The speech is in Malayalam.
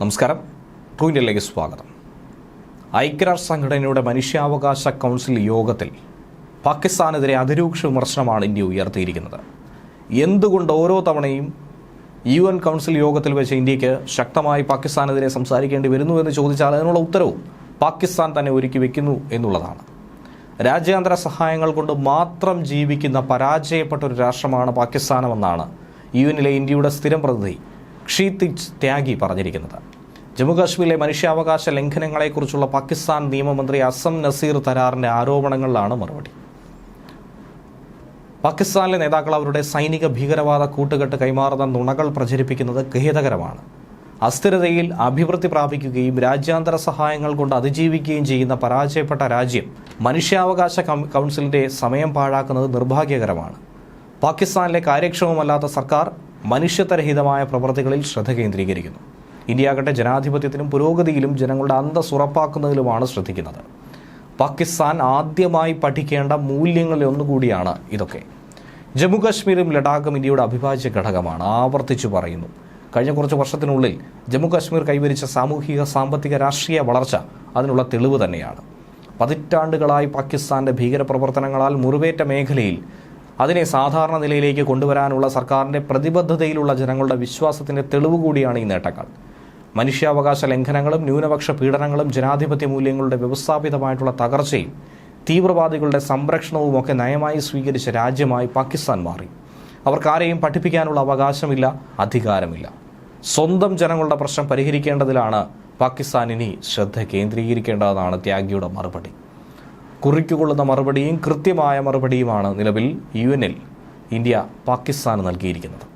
നമസ്കാരം. ട്രൂ ഇന്ത്യയിലേക്ക് സ്വാഗതം. ഐക്യരാഷ്ട്ര സംഘടനയുടെ മനുഷ്യാവകാശ കൗൺസിൽ യോഗത്തിൽ പാകിസ്ഥാനെതിരെ അതിരൂക്ഷ വിമർശനമാണ് ഇന്ത്യ ഉയർത്തിയിരിക്കുന്നത്. എന്തുകൊണ്ട് ഓരോ തവണയും യു എൻ കൗൺസിൽ യോഗത്തിൽ വെച്ച് ഇന്ത്യയ്ക്ക് ശക്തമായി പാകിസ്ഥാനെതിരെ സംസാരിക്കേണ്ടി വരുന്നു എന്ന് ചോദിച്ചാൽ അതിനുള്ള ഉത്തരവും പാകിസ്ഥാൻ തന്നെ ഒരുക്കി വെക്കുന്നു എന്നുള്ളതാണ്. രാജ്യാന്തര സഹായങ്ങൾ കൊണ്ട് മാത്രം ജീവിക്കുന്ന പരാജയപ്പെട്ട ഒരു രാഷ്ട്രമാണ് പാകിസ്ഥാനമെന്നാണ് യു എന്നിലെ ഇന്ത്യയുടെ സ്ഥിരം പ്രതിനിധി ക്ഷീതിജ് ത്യാഗി പറഞ്ഞിരിക്കുന്നത്. ജമ്മുകാശ്മീരിലെ മനുഷ്യാവകാശ ലംഘനങ്ങളെക്കുറിച്ചുള്ള പാകിസ്ഥാൻ നിയമമന്ത്രി അസം നസീർ തരാറിന്റെ ആരോപണങ്ങളിലാണ് മറുപടി. പാകിസ്ഥാനിലെ നേതാക്കൾ അവരുടെ സൈനിക ഭീകരവാദ കൂട്ടുകെട്ട് കൈമാറുന്ന നുണകൾ പ്രചരിപ്പിക്കുന്നത് ഖേദകരമാണ്. അസ്ഥിരതയിൽ അഭിവൃദ്ധി പ്രാപിക്കുകയും രാജ്യാന്തര സഹായങ്ങൾ കൊണ്ട് അതിജീവിക്കുകയും ചെയ്യുന്ന പരാജയപ്പെട്ട രാജ്യം മനുഷ്യാവകാശ കൗൺസിലിന്റെ സമയം പാഴാക്കുന്നത് നിർഭാഗ്യകരമാണ്. പാകിസ്ഥാനിലെ കാര്യക്ഷമമല്ലാത്ത സർക്കാർ മനുഷ്യത്വരഹിതമായ പ്രവർത്തികളിൽ ശ്രദ്ധ കേന്ദ്രീകരിക്കുന്നു. ഇന്ത്യയാകട്ടെ ജനാധിപത്യത്തിലും പുരോഗതിയിലും ജനങ്ങളുടെ അന്തസ് ഉറപ്പാക്കുന്നതിലുമാണ് ശ്രദ്ധിക്കുന്നത്. പാകിസ്ഥാൻ ആദ്യമായി പഠിക്കേണ്ട മൂല്യങ്ങളിൽ ഒന്നുകൂടിയാണ് ഇതൊക്കെ. ജമ്മുകാശ്മീരും ലഡാക്കും ഇന്ത്യയുടെ അവിഭാജ്യ ഘടകമാണ് ആവർത്തിച്ചു പറയുന്നു. കഴിഞ്ഞ കുറച്ച് വർഷത്തിനുള്ളിൽ ജമ്മുകാശ്മീർ കൈവരിച്ച സാമൂഹിക സാമ്പത്തിക രാഷ്ട്രീയ വളർച്ച അതിനുള്ള തെളിവ് തന്നെയാണ്. പതിറ്റാണ്ടുകളായി പാകിസ്ഥാന്റെ ഭീകരപ്രവർത്തനങ്ങളാൽ മുറിവേറ്റ മേഖലയിൽ അതിനെ സാധാരണ നിലയിലേക്ക് കൊണ്ടുവരാനുള്ള സർക്കാരിന്റെ പ്രതിബദ്ധതയിലുള്ള ജനങ്ങളുടെ വിശ്വാസത്തിന്റെ തെളിവ് കൂടിയാണ് ഈ നേട്ടങ്ങൾ. മനുഷ്യാവകാശ ലംഘനങ്ങളും ന്യൂനപക്ഷ പീഡനങ്ങളും ജനാധിപത്യ മൂല്യങ്ങളുടെ വ്യവസ്ഥാപിതമായിട്ടുള്ള തകർച്ചയും തീവ്രവാദികളുടെ സംരക്ഷണവും ഒക്കെ നയമായി സ്വീകരിച്ച രാജ്യമായി പാകിസ്ഥാൻ മാറി. അവർക്കാരെയും പഠിപ്പിക്കാനുള്ള അവകാശമില്ല അധികാരമില്ല. സ്വന്തം ജനങ്ങളുടെ പ്രശ്നം പരിഹരിക്കേണ്ടതിലാണ് പാകിസ്ഥാൻ ഇനി ശ്രദ്ധ കേന്ദ്രീകരിക്കേണ്ടതെന്നാണ് ത്യാഗിയുടെ മറുപടി. കുറിക്കുകൊള്ളുന്ന മറുപടിയും കൃത്യമായ മറുപടിയുമാണ് നിലവിൽ യു ഇന്ത്യ പാകിസ്ഥാന് നൽകിയിരിക്കുന്നത്.